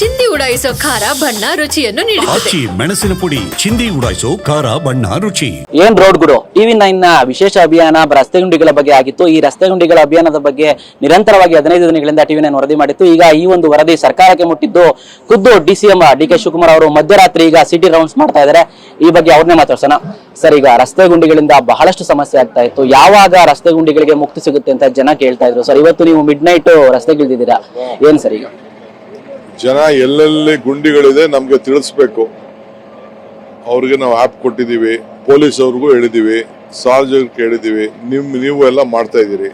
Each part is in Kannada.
ಚಿಂದಿ ಉಡಾಯಿಸೋ ಖಾರ ಬಣ್ಣ ರುಚಿಯನ್ನು ನೀಡುತ್ತದೆ. ಆಚಿ ಮೆಣಸಿನ ಪುಡಿ ಚಿಂದಿ ಉಡಾಯಿಸೋ ಖಾರ ಬಣ್ಣ ರುಚಿ. ಏನ್ ರೋಡ್ ಗುರು ಟಿವಿ ನೈನ್ನ ವಿಶೇಷ ಅಭಿಯಾನ ರಸ್ತೆ ಗುಂಡಿಗಳ ಬಗ್ಗೆ ಆಗಿತ್ತು. ಈ ರಸ್ತೆ ಗುಂಡಿಗಳ ಅಭಿಯಾನದ ಬಗ್ಗೆ ನಿರಂತರವಾಗಿ ಹದಿನೈದು ದಿನಗಳಿಂದ ಟಿವಿ ನೈನ್ ವರದಿ ಮಾಡಿತ್ತು. ಈಗ ಈ ಒಂದು ವರದಿ ಸರ್ಕಾರಕ್ಕೆ ಮುಟ್ಟಿದ್ದು ಖುದ್ದು D C M D K Shivakumar ಅವರು ಮಧ್ಯರಾತ್ರಿ ಈಗ ಸಿಟಿ ರೌಂಡ್ಸ್ ಮಾಡ್ತಾ ಇದ್ದಾರೆ ಈ ಬಗ್ಗೆ ಅವ್ರನ್ನೇ ಮಾತಾಡ್ಸೋಣ. ಸರ್ ಈಗ ರಸ್ತೆ ಗುಂಡಿಗಳಿಂದ ಬಹಳಷ್ಟು ಸಮಸ್ಯೆ ಆಗ್ತಾ ಇತ್ತು. ಯಾವಾಗ ರಸ್ತೆ ಗುಂಡಿಗಳಿಗೆ ಮುಕ್ತಿ ಸಿಗುತ್ತೆ ಅಂತ ಜನ ಕೇಳ್ತಾ ಇದ್ರು? ಸರ್ ಇವತ್ತು ನೀವು ಮಿಡ್ ನೈಟ್ ರಸ್ತೆಗಿಳಿದಿದ್ದೀರಾ? ಏನ್ ಸರ್ ಈಗ? ಜನ ಎಲ್ಲೆಲ್ಲಿ ಗುಂಡಿಗಳಿದೆ ನಮಗೆ ತಿಳಿಸ್ಬೇಕು. ಅವ್ರಿಗೆ ನಾವು ಆ್ಯಪ್ ಕೊಟ್ಟಿದ್ದೀವಿ ಪೊಲೀಸ್ ಅವ್ರಿಗೂ ಹೇಳಿದ್ದೀವಿ ಸಾರ್ವಜನಿಕ ಹೇಳಿದ್ದೀವಿ ನಿಮ್, ನೀವು ಎಲ್ಲ ಮಾಡ್ತಾ ಇದ್ದೀರಿ.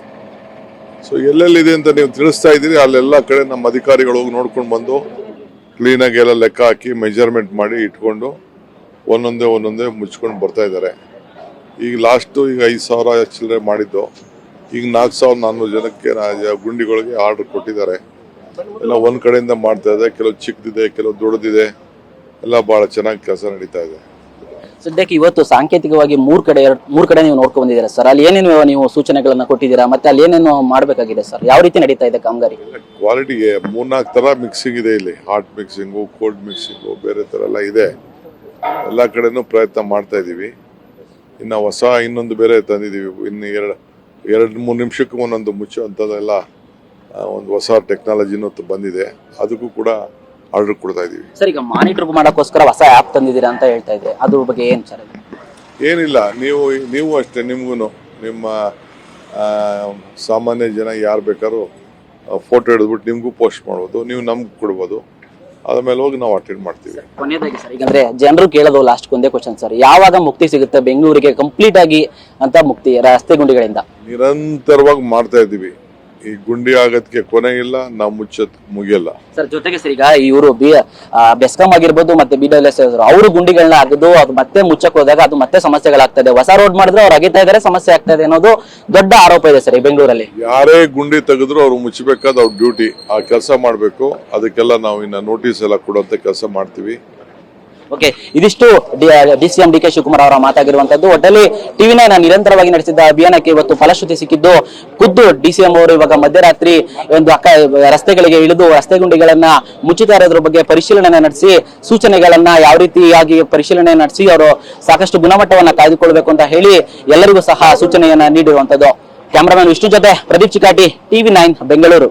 ಸೊ ಎಲ್ಲೆಲ್ಲಿದೆ ಅಂತ ನೀವು ತಿಳಿಸ್ತಾ ಇದ್ದೀರಿ, ಅಲ್ಲೆಲ್ಲ ಕಡೆ ನಮ್ಮ ಅಧಿಕಾರಿಗಳು ಹೋಗಿ ನೋಡ್ಕೊಂಡು ಬಂದು ಕ್ಲೀನಾಗಿ ಎಲ್ಲ ಲೆಕ್ಕ ಹಾಕಿ ಮೆಜರ್ಮೆಂಟ್ ಮಾಡಿ ಇಟ್ಕೊಂಡು ಒಂದೊಂದೇ ಒಂದೊಂದೇ ಮುಚ್ಕೊಂಡು ಬರ್ತಾ ಇದ್ದಾರೆ. ಈಗ ಲಾಸ್ಟು ಈಗ ಐದು ಸಾವಿರ ಚಿಲ್ಲರೆ ಮಾಡಿದ್ದು. ಈಗ ನಾಲ್ಕು ಸಾವಿರದ ನಾನ್ನೂರು ಜನಕ್ಕೆ ಗುಂಡಿಗಳಿಗೆ ಆರ್ಡರ್ ಕೊಟ್ಟಿದ್ದಾರೆ. ಎಲ್ಲ ಒಂದ್ ಕಡೆಯಿಂದ ಮಾಡ್ತಾ ಇದೆ ಕೆಲವು ಚಿಕ್ಕದಿದೆ ಕೆಲವು ದೊಡ್ಡದಿದೆ. ಎಲ್ಲ ಬಹಳ ಚೆನ್ನಾಗಿ ಕೆಲಸ ನಡೀತಾ ಇದೆ. ಸದ್ಯಕ್ಕೆ ಇವತ್ತು ಸಾಂಕೇತಿಕವಾಗಿ ಮೂರ್ ಕಡೆ ಎರಡು ಮೂರ್ ಕಡೆ ನೀವು ನೋಡ್ಕೊಂಡು ಬಂದಿದ್ದೀರಾ ಸರ್? ಅಲ್ಲಿ ಏನೇನು ನೀವು ಸೂಚನೆಗಳನ್ನ ಕೊಟ್ಟಿದ್ದೀರಾ? ಮತ್ತೆ ಅಲ್ಲಿ ಏನೇನು ಮಾಡಬೇಕಾಗಿದೆ ಸರ್? ಯಾವ ರೀತಿ ನಡೀತಾ ಇದೆ ಕಾಮಗಾರಿ? ಕ್ವಾಲಿಟಿಗೆ ಮೂರ್ನಾಲ್ಕು ತರ ಮಿಕ್ಸಿಂಗ್ ಇದೆ ಇಲ್ಲಿ. ಹಾಟ್ ಮಿಕ್ಸಿಂಗು ಕೋಲ್ಡ್ ಮಿಕ್ಸಿಂಗು ಬೇರೆ ತರ ಎಲ್ಲ ಇದೆ. ಎಲ್ಲ ಕಡೆನೂ ಪ್ರಯತ್ನ ಮಾಡ್ತಾ ಇದೀವಿ. ಇನ್ನು ಹೊಸ ಇನ್ನೊಂದು ಬೇರೆ ತಂದಿದ್ದೀವಿ ಇನ್ನು ಎರಡು ಎರಡು ಮೂರು ನಿಮಿಷಕ್ಕೂ ಒಂದೊಂದು ಮುಚ್ಚೋ ಅಂಥದ್ದೆಲ್ಲ ಆ, ಒಂದು ಹೊಸ ಟೆಕ್ನಾಲಜಿನೂ ಬಂದಿದೆ. ಅದಕ್ಕೂ ಕೂಡ ಆರ್ಡರ್ ಕೊಡ್ತಾ ಇದೀವಿ ಸರ್ ಈಗ ಮಾನಿಟರ್ ಮಾಡೋಕ್ಕೋಸ್ಕರ ಹೊಸ ಆಪ್ ತಂದಿದ್ದೀರಾ ಅಂತ ಹೇಳ್ತಾ ಇದೆ ಅದ್ರ ಬಗ್ಗೆ ಏನು ಸರ್? ಏನಿಲ್ಲ ನೀವು ನೀವು ಅಷ್ಟೇ ನಿಮಗೂ ನಿಮ್ಮ ಸಾಮಾನ್ಯ ಜನ ಯಾರು ಬೇಕಾದ್ರೂ ಫೋಟೋ ಹಿಡಿದ್ಬಿಟ್ಟು ನಿಮಗೂ ಪೋಸ್ಟ್ ಮಾಡ್ಬೋದು ನೀವು ನಮ್ಗೆ ಕೊಡ್ಬೋದು. ಆದ್ಮೇಲೆ ಹೋಗಿ ನಾವು ಅಟೆಂಡ್ ಮಾಡ್ತೀವಿ. ಕೊನೆಯದಾಗಿ ಸರ್ ಈಗಂದ್ರೆ ಜನರು ಕೇಳೋದು ಲಾಸ್ಟ್ ಒಂದೇ ಕ್ವಶನ್ ಸರ್. ಯಾವಾಗ ಮುಕ್ತಿ ಸಿಗುತ್ತೆ ಬೆಂಗಳೂರಿಗೆ ಕಂಪ್ಲೀಟ್ ಆಗಿ ಅಂತ ಮುಕ್ತಿ ರಸ್ತೆ ಗುಂಡಿಗಳಿಂದ? ನಿರಂತರವಾಗಿ ಮಾಡ್ತಾ ಇದ್ದೀವಿ. ಈ ಗುಂಡಿ ಆಗೋದಕ್ಕೆ ಕೊನೆ ಇಲ್ಲ ನಾವು ಮುಚ್ಚೋದ್ ಮುಗಿಯಲ್ಲ. ಸರ್ ಜೊತೆಗೆ ಸರ್ ಈಗ ಇವರು ಬಿ ಬೆಸ್ಕಾಂ ಆಗಿರ್ಬೋದು ಮತ್ತೆ ಬಿ ಡಬ್ಲ್ಯೂ ಎಸ್ ಅವರು ಗುಂಡಿಗಳನ್ನ ಅಗದು ಅದು ಮತ್ತೆ ಮುಚ್ಚಕ್ ಹೋದಾಗ ಅದು ಮತ್ತೆ ಸಮಸ್ಯೆಗಳಾಗ್ತದೆ. ಹೊಸ ರೋಡ್ ಮಾಡಿದ್ರೆ ಅವ್ರು ಅಗಿತಾ ಇದಾರೆ ಸಮಸ್ಯೆ ಆಗ್ತಾ ಇದೆ ಅನ್ನೋದು ದೊಡ್ಡ ಆರೋಪ ಇದೆ ಸರ್ ಈ ಬೆಂಗಳೂರಲ್ಲಿ. ಯಾರೇ ಗುಂಡಿ ತೆಗೆದ್ರು ಅವ್ರು ಮುಚ್ಚಬೇಕಾದ ಅವ್ರ ಡ್ಯೂಟಿ ಆ ಕೆಲಸ ಮಾಡಬೇಕು ಅದಕ್ಕೆಲ್ಲ ನಾವು ಇನ್ನ ನೋಟಿಸ್ ಎಲ್ಲ ಕೊಡುವಂತ ಕೆಲಸ ಮಾಡ್ತೀವಿ. ಓಕೆ ಇದಿಷ್ಟು D C M D K Shivakumar ಅವರ ಮಾತಾಗಿರುವಂತದ್ದು. ಒಟ್ಟಲ್ಲಿ ಟಿವಿ ನೈನ್ ನಿರಂತರವಾಗಿ ನಡೆಸಿದ್ದ ಅಭಿಯಾನಕ್ಕೆ ಇವತ್ತು ಫಲಶ್ರುತಿ ಸಿಕ್ಕಿದ್ದು. ಖುದ್ದು ಡಿ ಸಿ ಎಂ ಅವರು ಇವಾಗ ಮಧ್ಯರಾತ್ರಿ ಒಂದು ಅಕ್ಕ, ರಸ್ತೆಗಳಿಗೆ ಇಳಿದು ರಸ್ತೆ ಗುಂಡಿಗಳನ್ನ ಮುಚ್ಚುತ್ತಾ ಇರೋದ್ರ ಬಗ್ಗೆ ಪರಿಶೀಲನೆ ನಡೆಸಿ, ಸೂಚನೆಗಳನ್ನ ಯಾವ ರೀತಿಯಾಗಿ ಪರಿಶೀಲನೆ ನಡೆಸಿ ಅವರು ಸಾಕಷ್ಟು ಗುಣಮಟ್ಟವನ್ನ ಕಾಯ್ದುಕೊಳ್ಬೇಕು ಅಂತ ಹೇಳಿ ಎಲ್ಲರಿಗೂ ಸಹ ಸೂಚನೆಯನ್ನ ನೀಡಿರುವಂತದ್ದು. ಕ್ಯಾಮರಾಮನ್ ವಿಷ್ಣು ಜೊತೆ ಪ್ರದೀಪ್ ಚಿಕಾಟಿ ಟಿವಿ ನೈನ್, ಬೆಂಗಳೂರು.